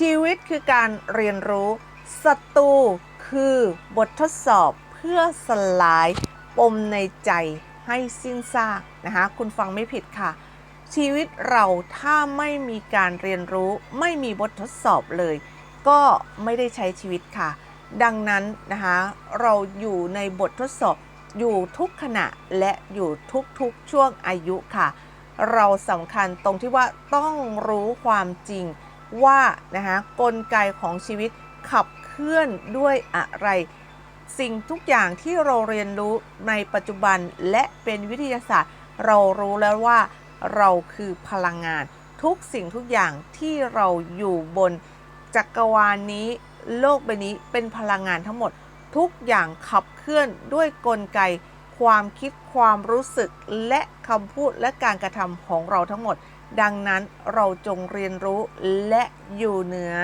ชีวิตคือการเรียนรู้ศัตรูคือบททดสอบเพื่อสลายปมในใจให้สิ้นซากนะคะคุณฟังไม่ผิดค่ะ ชีวิตเราถ้าไม่มีการเรียนรู้ ไม่มีบททดสอบเลย ก็ไม่ได้ใช้ชีวิตค่ะ ดังนั้นนะคะเราอยู่ในบททดสอบอยู่ทุกขณะและอยู่ทุกๆช่วงอายุค่ะ เราสำคัญตรงที่ว่าต้องรู้ความจริง ว่านะคะกลไกของชีวิตขับเคลื่อนด้วยอะไร สิ่งทุกอย่างที่เราเรียนรู้ในปัจจุบันและเป็นวิทยาศาสตร์ เรารู้แล้วว่าเราคือพลังงาน ทุกสิ่งทุกอย่างที่เราอยู่บนจักรวาลนี้ โลกใบนี้เป็นพลังงานทั้งหมด ทุกอย่างขับเคลื่อนด้วยกลไก ความคิดความรู้สึกและคำพูดและการกระทำของเราทั้งหมด ดังนั้นเราจงเรียนรู้และอยู่เหนือ